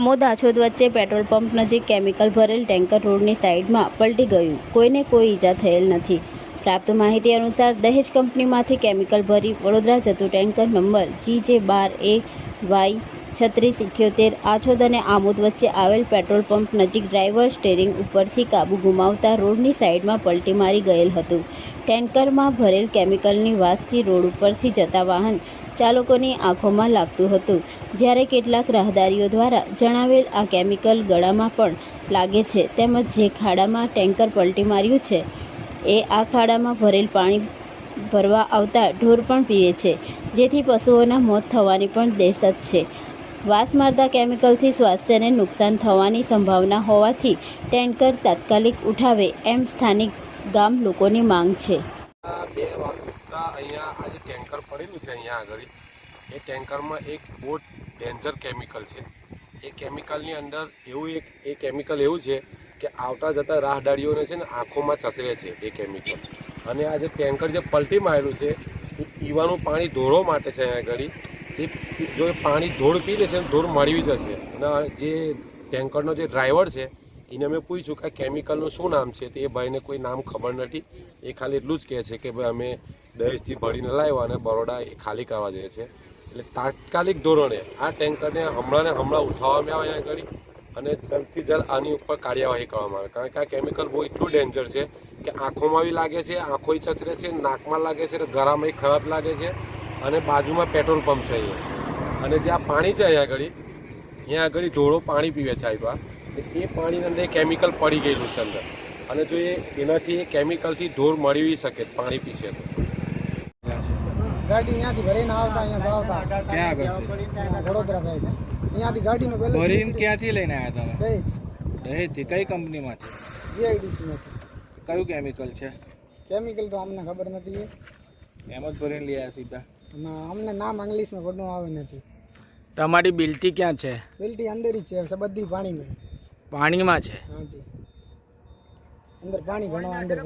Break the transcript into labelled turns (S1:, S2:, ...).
S1: આમોદ આછોદ વચ્ચે petrol pump નજીક chemical ભરેલ ટેન્કર રોડની સાઈડમાં પલટી ગયું. કોઈને કોઈ ઈજા થયેલ નથી. પ્રાપ્ત માહિતી અનુસાર દહેજ કંપનીમાંથી કેમિકલ ભરી વડોદરા જતું ટેન્કર નંબર જી જે બાર એ વાય છત્રીસ ઇઠ્યોતેર આછોદ અને આમોદ વચ્ચે આવેલ પેટ્રોલ પંપ નજીક ડ્રાઈવર સ્ટેરિંગ ઉપરથી કાબુ ગુમાવતા રોડની સાઇડમાં પલટી મારી ગયેલ હતું. ટેન્કરમાં ભરેલ કેમિકલની વાસથી રોડ ઉપરથી જતા વાહન ચાલકોની આંખોમાં લાગતું હતું. જ્યારે કેટલાક રાહદારીઓ દ્વારા જણાવેલ આ કેમિકલ ગળામાં પણ લાગે છે, તેમજ જે ખાડામાં ટેન્કર પલટી માર્યું છે, એ આ ખાડામાં ભરેલ પાણી ભરવા આવતા ઢોર પણ પીવે છે, જેથી પશુઓના મોત થવાની પણ દહેશત છે. વાસ મારતા કેમિકલથી સ્વાસ્થ્યને નુકસાન થવાની સંભાવના હોવાથી ટેન્કર તાત્કાલિક ઉઠાવે એમ સ્થાનિક ગામ લોકોની માંગ છે
S2: આ બે વાગતા અહીંયા આ જે ટેન્કર પડેલું છે અહીંયા આગળ. એ ટેન્કરમાં એક બહુ ડેન્જર કેમિકલ છે. એ કેમિકલની અંદર એવું એક, એ કેમિકલ એવું છે કે આવતા જતા રાહદારીઓને છે ને આંખોમાં ચસરે છે એ કેમિકલ. અને આ જે ટેન્કર જે પલટી મારેલું છે, એ પીવાનું પાણી ધોળો માટે છે અહીંયા આગળ. એ જો પાણી ધોળ પી લેશે ધોળ મળી જશે. અને જે ટેન્કરનો જે ડ્રાઈવર છે એને અમે પૂછ્યું કે આ કેમિકલનું શું નામ છે? તો એ ભાઈને કોઈ નામ ખબર નથી. એ ખાલી એટલું જ કહે છે કે ભાઈ અમે દહેજથી ભરીને લાવ્યા અને બરોડા એ ખાલી કરવા જઈએ છે. એટલે તાત્કાલિક ધોરણે આ ટેન્કરને હમણાં ને હમણાં ઉઠાવવામાં આવે અહીંયા આગળ અને જલ્દથી જલ્દ આની ઉપર કાર્યવાહી કરવામાં આવે. કારણ કે આ કેમિકલ બહુ એટલું ડેન્જર છે કે આંખોમાં બી લાગે છે આંખોય ચચરે છે, નાકમાં લાગે છે, ગળામાં ખરાબ લાગે છે અને બાજુમાં પેટ્રોલ પંપ છે અહીંયા. અને જે આ પાણી છે અહીંયા આગળ અહીંયા આગળ ધોળો પાણી પીવે છે આવ્યા એ પાણીની અંદર કેમિકલ પડી ગયેલું છે અંદર. અને જો એ એનાથી એ કેમિકલથી ધૂળ મળી શકે પાણી પીશે તો.
S3: ગાડી અહીંયાથી ભરીને આવતા અહીંયા આવતા.
S4: ક્યાં આગળ
S3: અહીંયા વડોદરા સાઈડ અહીંયાથી ગાડીનો બેલેન્સ
S4: ભરીને ક્યાંથી લઈને આવ્યા તમે?
S3: દહેજ.
S4: દહેજથી? કઈ કંપનીમાંથી?
S3: જીઆઈડીસી
S4: કયું કેમિકલ છે?
S3: કેમિકલ તો અમને ખબર નથી
S4: એમ જ ભરીને લઈ આવ્યા સીધા?
S3: ના અમને નામ ઇંગ્લિશમાં બધું આવે નથી.
S5: તમારી બિલ્ટી ક્યાં છે?
S3: બિલ્ટી અંદર જ છે બધી પાણીમાં.
S5: પાણીમાં છે.
S3: અંદર પાણી ઘણો અંદર